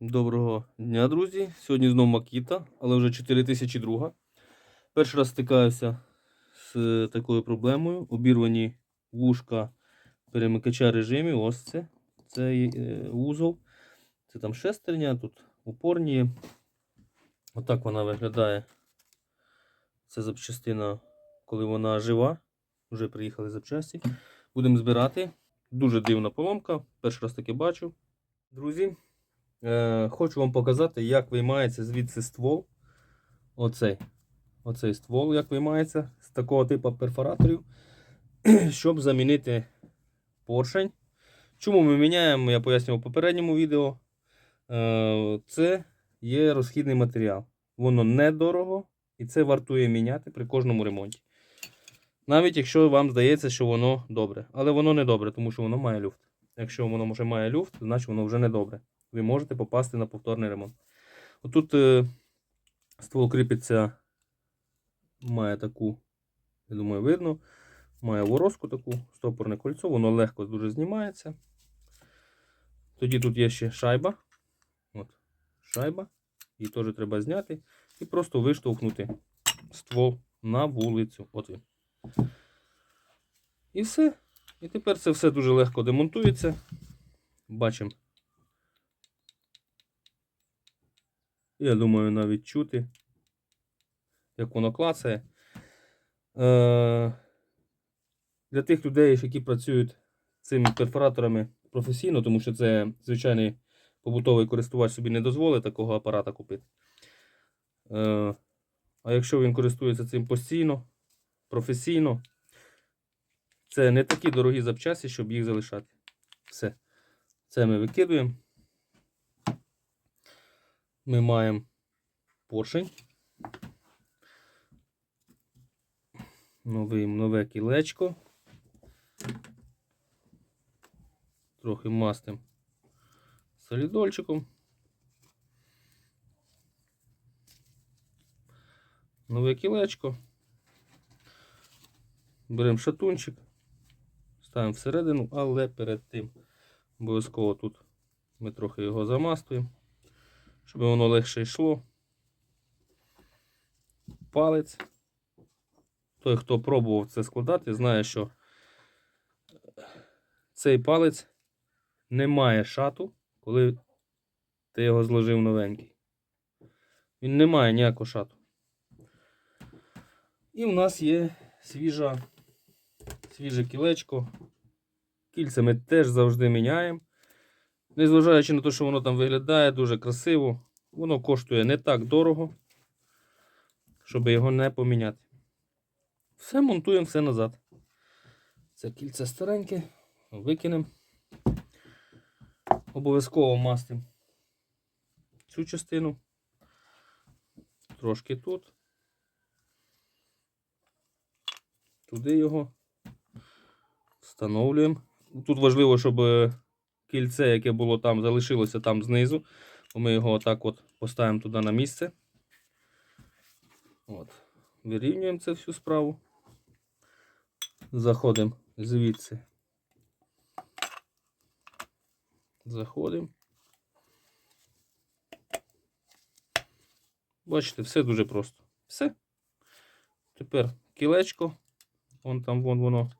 Доброго дня, друзі. Сьогодні знову Макіта, але вже 4002. Перший раз стикаюся з такою проблемою. Обірвані вушка перемикача режимів. Ось це. Це е, вузол. Це там шестерня, тут упорні. Отак вона виглядає. Це запчастина, коли вона жива. Вже приїхали запчасті. Будемо збирати. Дуже дивна поломка. Перший раз таке бачу. Друзі, Е, хочу вам показати, як виймається звідси ствол. Оцей. Оцей ствол, як виймається з такого типу перфораторів, щоб замінити поршень. Чому ми міняємо, я пояснював в попередньому відео. Е, це є розхідний матеріал. Воно недорого і це вартує міняти при кожному ремонті. Навіть якщо вам здається, що воно добре. Але воно не добре, тому що воно має люфт. Якщо воно вже має люфт, значить воно вже не добре ви можете попасти на повторний ремонт. Отут е, ствол кріпиться, має таку, я думаю, видно, має ворозку таку, стопорне кольцо, воно легко дуже знімається. Тоді тут є ще шайба. От, Шайба. Її теж треба зняти і просто виштовхнути ствол на вулицю. От він. І все. І тепер це все дуже легко демонтується. Бачимо. Я думаю, навіть чути, як воно клацає. Е, Для тих людей, які працюють цими перфораторами професійно, тому що це звичайний побутовий користувач собі не дозволить такого апарата купити. Е, А якщо він користується цим постійно, професійно, це не такі дорогі запчасті, щоб їх залишати. Все. Це ми викидуємо. Ми маємо поршень. Новий, нове кілечко. Трохи мастим солідольчиком. Нове кілечко. Беремо шатунчик, ставимо всередину, але перед тим обов'язково тут ми трохи його замастуємо щоб воно легше йшло. Палець. Той, хто пробував це складати, знає, що цей палець не має шату, коли ти його зложив новенький. Він не має ніякого шату. І в нас є свіжа, свіже кілечко. Кільця ми теж завжди міняємо. Незважаючи на те, що воно там виглядає дуже красиво, воно коштує не так дорого, щоб його не поміняти. Все монтуємо все назад. Це кільце стареньке, викинемо. Обов'язково мастимо цю частину. Трошки тут. Туди його встановлюємо. Тут важливо, щоб кільце, яке було там, залишилося там знизу. Ми його отак от поставимо туди на місце. От. Вирівнюємо це всю справу. Заходимо звідси. Заходимо. Бачите, все дуже просто. Все. Тепер кілечко. Вон там вон воно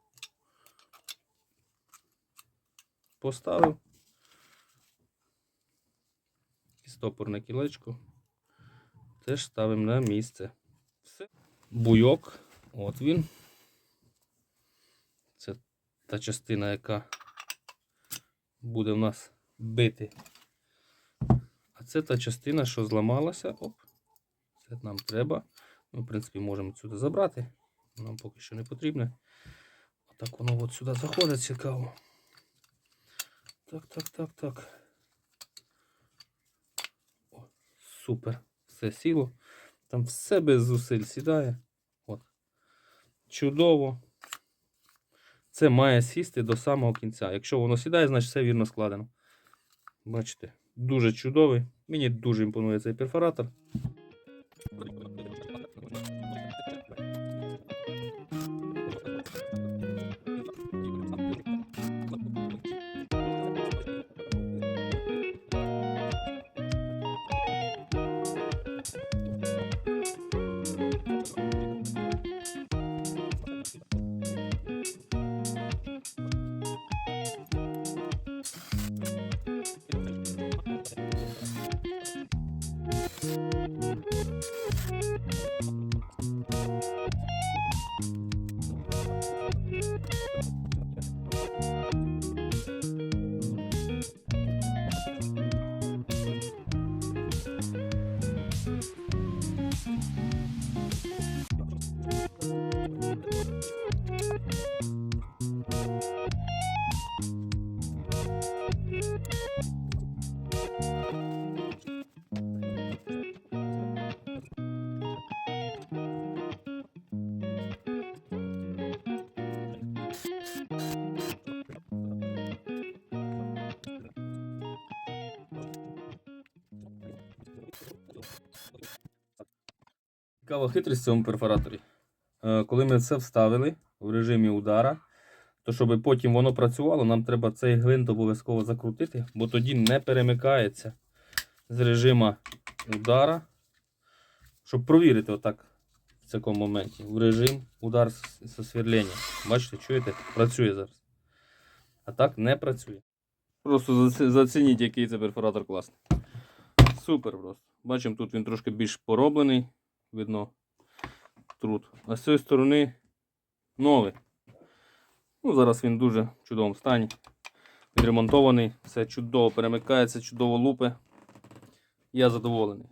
поставив. І стопорне кілечко теж ставимо на місце. Все. Буйок, от він. Це та частина, яка буде в нас бити. А це та частина, що зламалася. Оп, це нам треба. Ми, в принципі, можемо сюди забрати. Нам поки що не потрібне. Отак воно от сюди заходить цікаво. Так, так, так, так. О, Супер. Все сіло. Там все без зусиль сідає. От. Чудово. Це має сісти до самого кінця. Якщо воно сідає, значить все вірно складено. Бачите, дуже чудовий. Мені дуже імпонує цей перфоратор. Цікава хитрість в цьому перфораторі. Е, Коли ми це вставили в режимі удара, то щоб потім воно працювало, нам треба цей гвинт обов'язково закрутити, бо тоді не перемикається з режима удара. Щоб провірити отак в такому моменті. В режим удар сверлення. Бачите, чуєте? Працює зараз. А так не працює. Просто зацініть, який це перфоратор класний. Супер просто. Бачимо, тут він трошки більш пороблений. Видно труд. А з цієї сторони новий. Ну, зараз він дуже в чудовому стані. Відремонтований, все чудово перемикається, чудово лупи. Я задоволений.